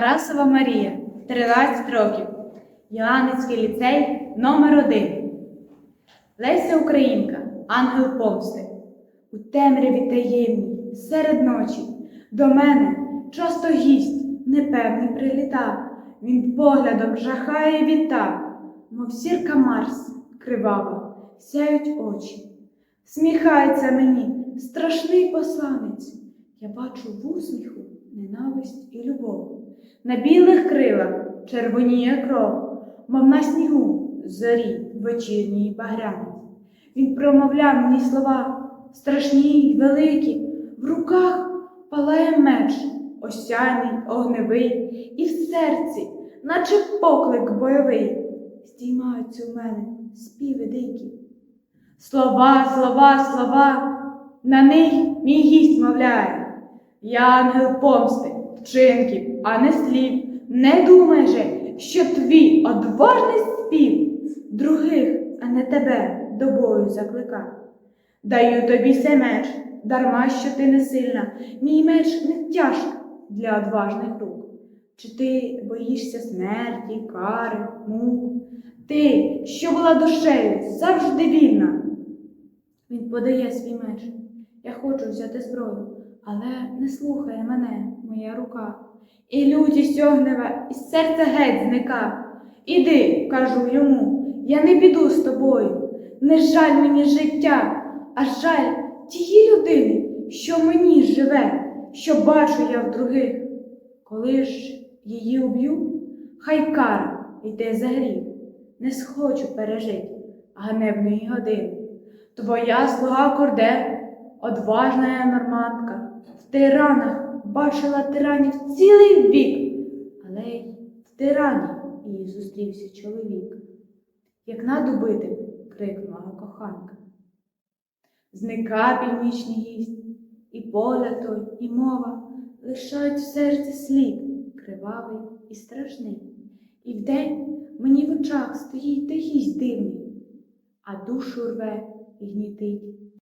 Тарасова Марія, 13 років. Йоанницький ліцей номер 1 Леся Українка, ангел помсти. У темряві таємній, серед ночі, до мене часто гість непевний приліта. Він поглядом жахає віта, мов сірка Марс, кривава, сяють очі. Сміхається мені страшний посланець. Я бачу в усміху ненависть і любов. На білих крилах червоніє кров, мов на снігу зорі вечірній багрянець. Він промовляв мені слова страшні й великі, в руках палає меч, осяйний, огневий, і в серці, наче поклик бойовий, здіймаються у мене співи дикі. Слова, слова, слова, на них мій гість мовляє. Я ангел помсти, вчинків, а не слів. Не думай же, що твій одважний спів других, а не тебе до бою заклика. Даю тобі сей меч, дарма що ти не сильна, мій меч не тяжк для одважних рук. Чи ти боїшся смерті, кари, мук? Ти, що була душею, завжди вільна. Він подає свій меч. Я хочу взяти зброю, але не слухає мене моя рука. І лютість огнева із серця геть зника. Іди, кажу йому, я не піду з тобою. Не жаль мені життя, а жаль тієї людини, що мені живе, що бачу я в других. Коли ж її уб'ю, хай кара йде за гріх. Не схочу пережить ганебної години. Твоя слуга корде, одважна нормандка, в тиранах бачила тиранів цілий вік, але й в тирані їй зустрівся чоловік. Як надубити, крикнула коханка. Зника північний гість, і погляд той, і мова лишають в серці слід, кривавий і страшний. І вдень мені в очах стоїть та гість дивний, а душу рве і гнітить